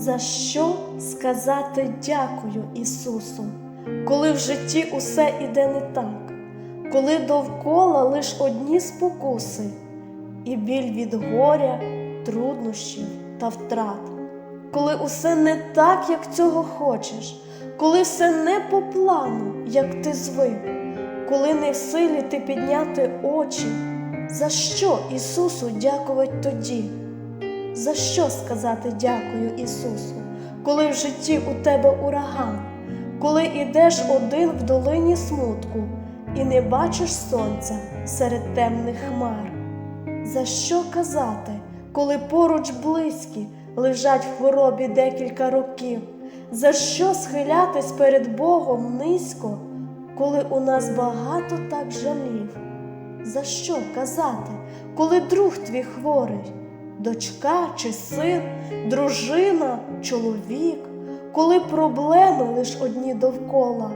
За що сказати дякую Ісусу, коли в житті усе іде не так, коли довкола лиш одні спокуси, і біль від горя, труднощів та втрат, коли усе не так, як цього хочеш, коли все не по плану, як ти звик, коли не в силі ти підняти очі, за що Ісусу дякувати тоді? За що сказати дякую Ісусу, коли в житті у тебе ураган, коли ідеш один в долині смутку і не бачиш сонця серед темних хмар? За що казати, коли поруч близькі лежать в хворобі декілька років? За що схилятись перед Богом низько, коли у нас багато так жалів? За що казати, коли друг твій хворий? Дочка чи син, дружина, чоловік, коли проблеми лиш одні довкола,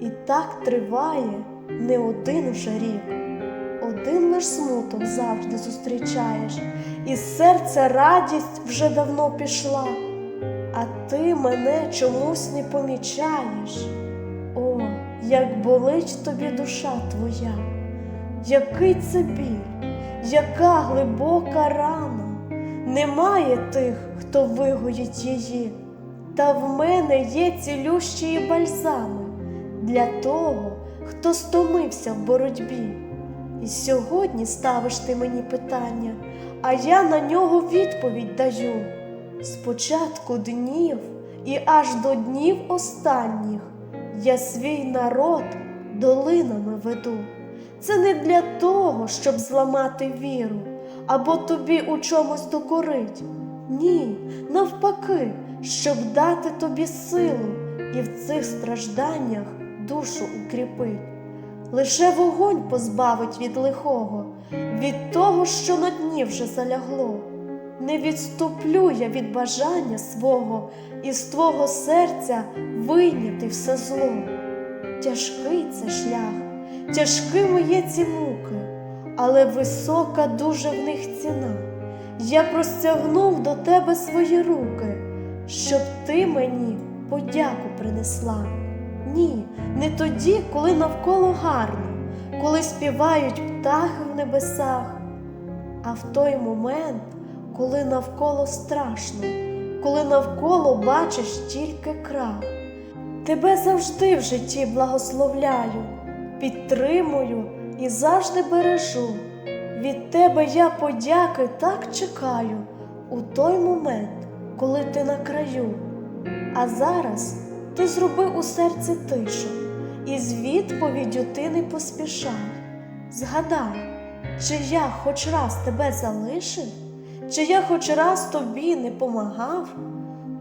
і так триває не один уже рік. Один лиш смуток завжди зустрічаєш, і з серця радість вже давно пішла, а ти мене чомусь не помічаєш. О, як болить тобі душа твоя, який це біль, яка глибока рана. Немає тих, хто вигоїть її, та в мене є цілющі бальзами для того, хто стомився в боротьбі. І сьогодні ставиш ти мені питання, а я на нього відповідь даю. Спочатку днів і аж до днів останніх я свій народ долинами веду. Це не для того, щоб зламати віру або тобі у чомусь докорить. Ні, навпаки, щоб дати тобі силу і в цих стражданнях душу укріпить. Лише вогонь позбавить від лихого, від того, що на дні вже залягло. Не відступлю я від бажання свого і з твого серця вийняти все зло. Тяжкий це шлях, тяжкими є ці муки але висока дуже в них ціна. Я простягнув до тебе свої руки, щоб ти мені подяку принесла. Ні, не тоді, коли навколо гарно, коли співають птахи в небесах, а в той момент, коли навколо страшно, коли навколо бачиш тільки крах. Тебе завжди в житті благословляю, підтримую і завжди бережу. Від тебе я подяки так чекаю у той момент, коли ти на краю. А зараз ти зроби у серці тишу, і з відповіддю ти не поспішай. Згадай, чи я хоч раз тебе залишив, чи я хоч раз тобі не помагав,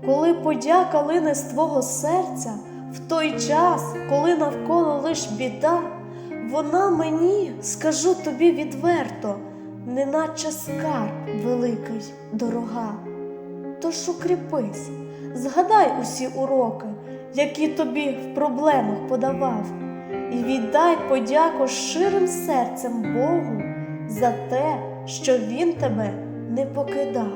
коли подяка лине з твого серця в той час, коли навколо лиш біда. Вона мені, скажу тобі відверто, неначе скарб великий дорога. Тож укріпись, згадай усі уроки, які тобі в проблемах подавав, і віддай подяку щирим серцем Богу за те, що Він тебе не покидав,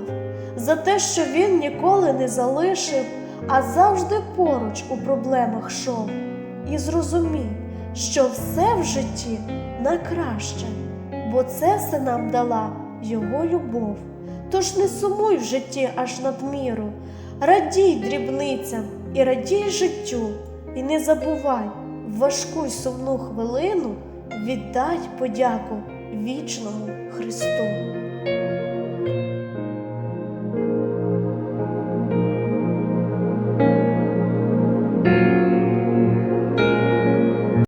за те, що Він ніколи не залишив, а завжди поруч у проблемах шов. І зрозумій що все в житті на краще, бо це все нам дала Його любов. Тож не сумуй в житті аж надміру, радій дрібницям і радій життю, і не забувай в важку й сумну хвилину віддай подяку вічному Христу.